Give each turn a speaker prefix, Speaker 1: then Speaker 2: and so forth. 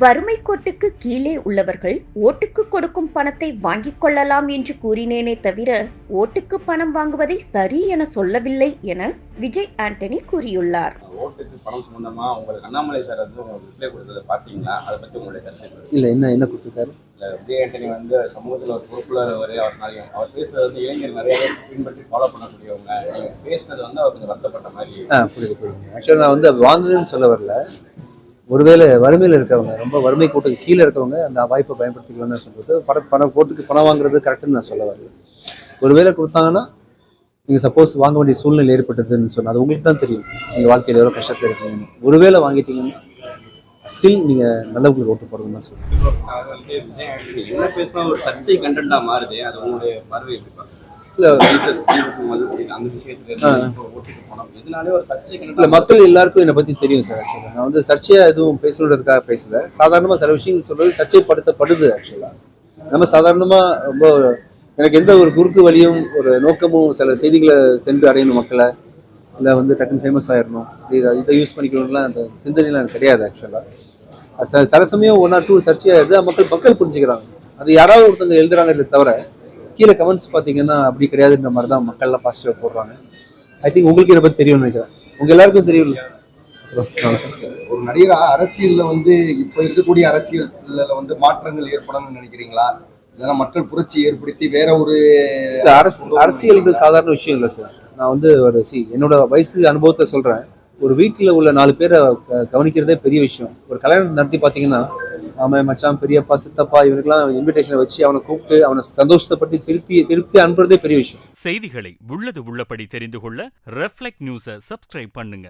Speaker 1: வறுமை கோட்டுக்கு கீழே உள்ளவர்கள் ஓட்டுக்கு கொடுக்கும் பணத்தை வாங்கிக் கொள்ளலாம் என்று கூறினேனே தவிர ஓட்டுக்கு பணம் வாங்குவதை சரி என சொல்லவில்லை என விஜய் ஆண்டனி கூறியுள்ளார்.
Speaker 2: ஓட்டுக்கு பணம் சம்பந்தமா உங்களுக்கு அண்ணாமலை சார் வந்து உங்களுக்கு ரிப்ளை கொடுத்ததை பார்த்தீங்களா? அதை பத்தி உங்களுடைய கருத்து
Speaker 3: இல்லை என்ன என்ன கொடுத்துருக்காரு?
Speaker 2: இல்ல விஜய் ஆண்டனி வந்து சமூகத்தில் ஒரு பொறுப்புல ஒரு அவர் நிறைய அவர் பேசுறது வந்து இளைஞர் நிறைய பின்பற்றி ஃபாலோ பண்ணக்கூடியவங்க. நீங்க பேசுனது வந்து அவர் கொஞ்சம் வருத்தப்பட்ட மாதிரி
Speaker 3: புரியுது புரியுது. ஆக்சுவலாக நான் வந்து வாங்குதுன்னு சொல்ல வரல. ஒருவேளை வறுமையில் இருக்கவங்க ரொம்ப வறுமை கூட்டுக்கு கீழே இருக்கவங்க அந்த வாய்ப்பை பயன்படுத்திக்கலாம்னு சொல்றது. பண பணம் போட்டுக்கு பணம் வாங்குறது கரெக்டுன்னு நான் சொல்ல வரல. ஒருவேளை கொடுத்தாங்கன்னா நீங்கள் சப்போஸ் வாங்க வேண்டிய சூழ்நிலை ஏற்பட்டதுன்னு சொன்னால் அது உங்களுக்கு தான் தெரியும். நீங்கள் வாழ்க்கையில் எவ்வளோ கஷ்டத்தில் இருக்கீங்கன்னு. ஒருவேளை வாங்கிட்டீங்கன்னா ஸ்டில் நீங்கள் நல்லவங்களுக்கு ஓட்டு போடுறதுன்னு தான்
Speaker 2: வந்து என்ன பேசினா ஒரு சர்ச்சை கண்டென்ட்டா மாறுது அது உங்களுடைய பார்வை எப்படி
Speaker 3: இல்லை மக்கள் எல்லாருக்கும் என்னை பற்றி தெரியும் சார் ஆக்சுவலாக நான் வந்து சர்ச்சையாக எதுவும் பேசணுன்றதுக்காக பேசல. சாதாரணமாக சில விஷயங்கள் சொல்றது சர்ச்சைப்படுத்தப்படுது ஆக்சுவலாக நம்ம சாதாரணமாக ரொம்ப எனக்கு எந்த ஒரு குறுக்கு வழியும் ஒரு நோக்கமும் சில செய்திகளை சென்று அடையணும் மக்களை. இல்லை வந்து டக்குன்னு ஃபேமஸ் ஆயிடணும். இதை இதை யூஸ் பண்ணிக்கணும்லாம் அந்த சிந்தனைலாம் எனக்கு கிடையாது ஆக்சுவலாக சில சமயம் ஒன் ஆர் டூ சர்ச்சையாகிடுது அது மக்கள் மக்கள் புரிஞ்சுக்கிறாங்க. அது யாராவது ஒருத்தவங்க எழுதுறாங்க தவிர கீழே கமெண்ட்ஸ் பார்த்தீங்கன்னா அப்படி கிடையாதுன்ற மாதிரி தான் மக்கள்லாம் பாசிட்டிவாக போடுறாங்க. ஐ திங்க் உங்களுக்கு இதை பற்றி தெரியும்னு நினைக்கிறேன். உங்கள் எல்லாருக்கும் தெரியும்ல?
Speaker 4: ஒரு நடிகரா அரசியல்ல வந்து இப்ப இருக்கக்கூடிய அரசியல்ல வந்து மாற்றங்கள் ஏற்படணும்னு நினைக்கிறீங்களா? இல்லைன்னா மக்கள் புரட்சி ஏற்படுத்தி வேற ஒரு
Speaker 3: அரசு அரசியல் சாதாரண விஷயம் இல்லை சார் நான் வந்து ஒரு சி என்னோட வயசு அனுபவத்தை சொல்றேன். ஒரு வீட்டில் உள்ள நாலு பேரை கவனிக்கிறதே பெரிய விஷயம். ஒரு கல்யாணம் நடத்தி பார்த்தீங்கன்னா அவன் மச்சான் பெரியப்பா சித்தப்பா இவனுக்கெல்லாம் இன்விடேஷனை வச்சு அவனை கூப்பிட்டு அவனை சந்தோஷத்தைப்பட்டு திருப்தி திருப்தி அனுப்புறதே பெரிய விஷயம்.
Speaker 5: செய்திகளை உள்ளது உள்ளபடி தெரிந்து கொள்ள ரெஃப்ளெக்ட் நியூஸை சப்ஸ்கிரைப் பண்ணுங்க.